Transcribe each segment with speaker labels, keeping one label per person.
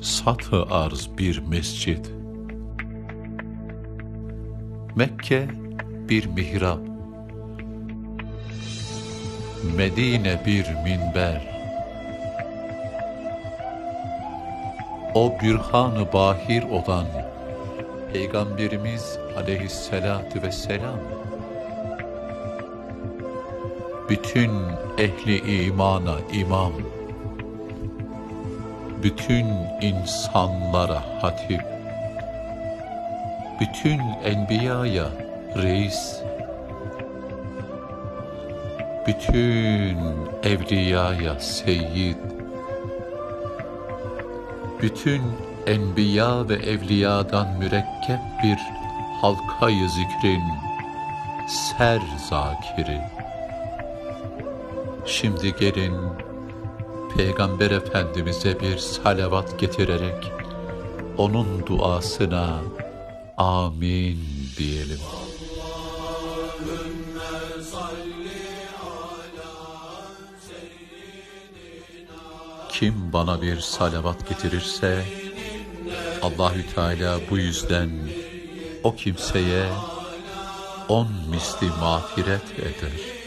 Speaker 1: satı arz bir mescit. Mekke bir mihrap. Medine bir minber. O bürhan-ı bahir olan Peygamberimiz aleyhissalatu vesselam bütün ehli imana imam bütün insanlara hatip. Bütün enbiyaya reis. Bütün evliyaya seyyid bütün enbiya ve evliyadan mürekkep bir halkayı zikrin ser zakiri. Şimdi gelin Peygamber Efendimiz'e bir salavat getirerek onun duasına amin diyelim. Kim bana bir salavat getirirse Allahü Teala bu yüzden o kimseye on misli mağfiret eder.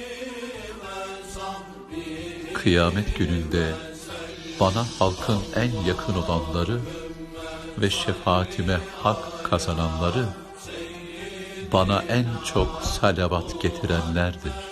Speaker 1: Kıyamet gününde bana halkın en yakın olanları ve şefaatime hak kazananları bana en çok salavat getirenlerdir.